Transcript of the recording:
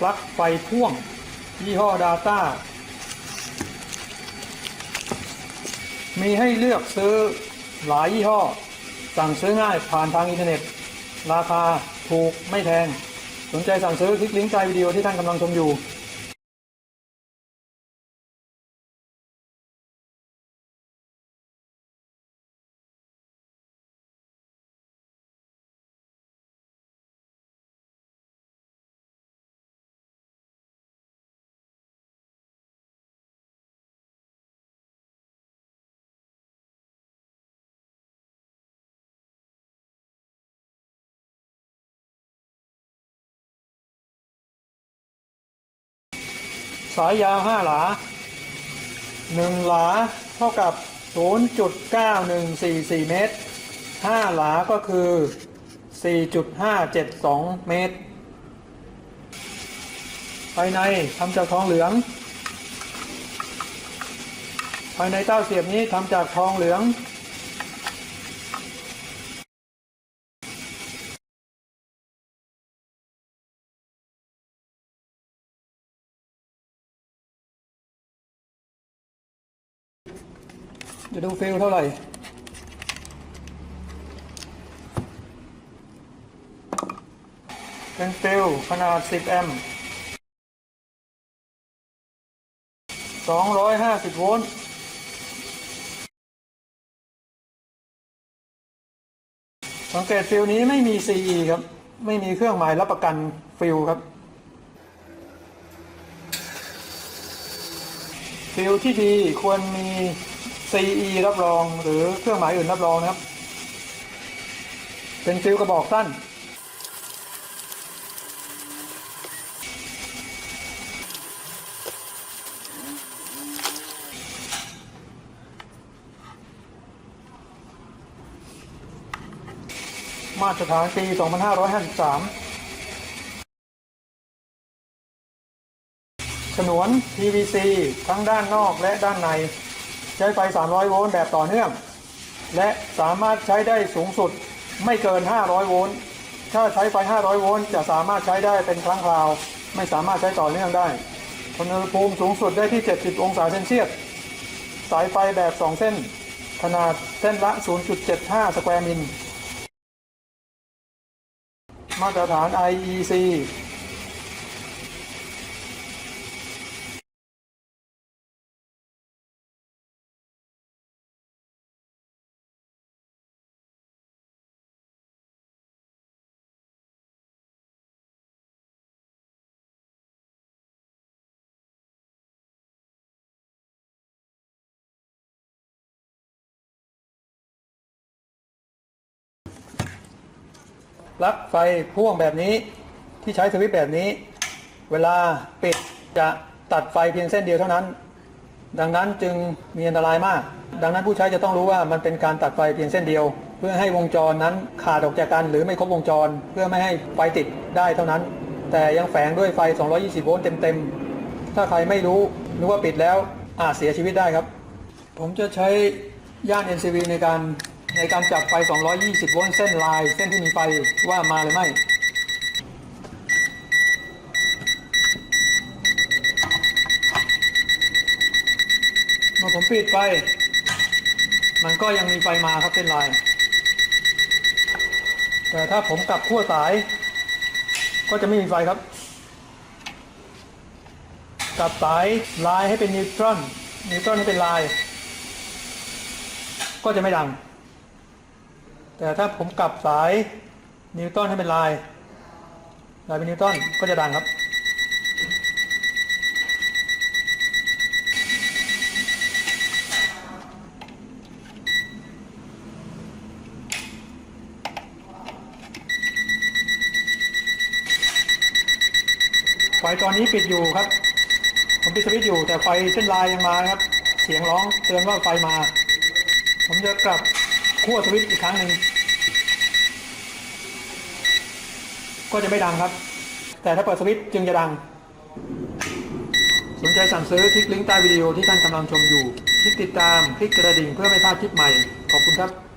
ปลั๊กไฟพ่วง ยี่ห้อ Data มีให้เลือกซื้อหลายยี่ห้อ สั่งซื้อง่ายผ่านทางอินเทอร์เน็ต ราคาถูกไม่แพง สนใจสั่งซื้อคลิกลิงก์ใต้วิดีโอที่ท่านกำลังชมอยู่ สายยาว5หลา1หลาเท่ากับ 0.9144 เมตร5หลาก็คือ 4.572 เมตร ภายในทำจากทองเหลือง ภายในเต้าเสียบนี้ทำจากทองเหลือง จะดูฟิลเท่าไหร่ เป็นฟิลขนาด 10 แอมป์ 250 โวลต์สังเกตฟิลนี้ไม่มี CE ครับ ไม่มีเครื่องหมายรับประกันฟิลครับฟิลที่ดีควรมี CE รับรองหรือเครื่องหมายอื่นรับรองนะครับ เป็นฟิลกระบอกสั้น มาตรฐานปี 2553ฉนวน PVC ทั้งด้านนอกและด้านใน ใช้ไฟ 300 โวลต์แบบต่อเนื่อง และสามารถใช้ได้สูงสุดไม่เกิน 500 โวลต์ถ้าใช้ไฟ 500 โวลต์จะสามารถใช้ได้เป็นครั้งคราว ไม่สามารถใช้ต่อเนื่องได้อุณหภูมิสูงสุดได้ที่ 70 องศาเซนเซียสสายไฟแบบ 2 เส้น ขนาดเส้นละ 0.75 สแควร์มิล มาตรฐาน IEC ลั๊กไฟพ่วงแบบนี้ที่ใช้สวิตช์แบบนี้ เวลาปิดจะตัดไฟเพียงเส้นเดียวเท่านั้น ดังนั้นจึงมีอันตรายมาก ดังนั้นผู้ใช้จะต้องรู้ว่ามันเป็นการตัดไฟเพียงเส้นเดียว เพื่อให้วงจรนั้นขาดออกจากกันหรือไม่ครบวงจร เพื่อไม่ให้ไฟติดได้เท่านั้น แต่ยังแฝงด้วยไฟ 220 โวลต์เต็มๆถ้าใครไม่รู้นึกว่าปิดแล้วอาจเสียชีวิตได้ครับ ผมจะใช้ย่าน NCV ในการ ในการจับไฟ 220 โวลต์เส้นลายเส้นที่มีไฟว่ามาหรือไม่เมื่อผมปิดไฟมันก็ยังมีไฟมาครับเส้นลาย แต่ถ้าผมกลับขั้วสาย ก็จะไม่มีไฟครับกลับสายลายให้เป็นนิวตรอนนิวตรอนให้เป็นลาย ก็จะไม่ดัง แต่ถ้าผมกลับสายนิวตันให้เป็นลายลายเป็นนิวตันก็จะดังครับ ไฟตอนนี้ปิดอยู่ครับ ผมปิดสวิตช์อยู่แต่ไฟเส้นลายยังมาครับ เสียงร้องเตือนว่าไฟมา ผมจะกลับขั้วสวิตช์อีกครั้งหนึ่ง ก็จะไม่ดังครับ แต่ถ้าเปิดสวิตช์จึงจะดัง สนใจสั่งซื้อคลิกลิงก์ใต้วิดีโอที่ท่านกำลังชมอยู่ คลิกติดตาม คลิกกระดิ่งเพื่อไม่พลาดคลิปใหม่ ขอบคุณครับ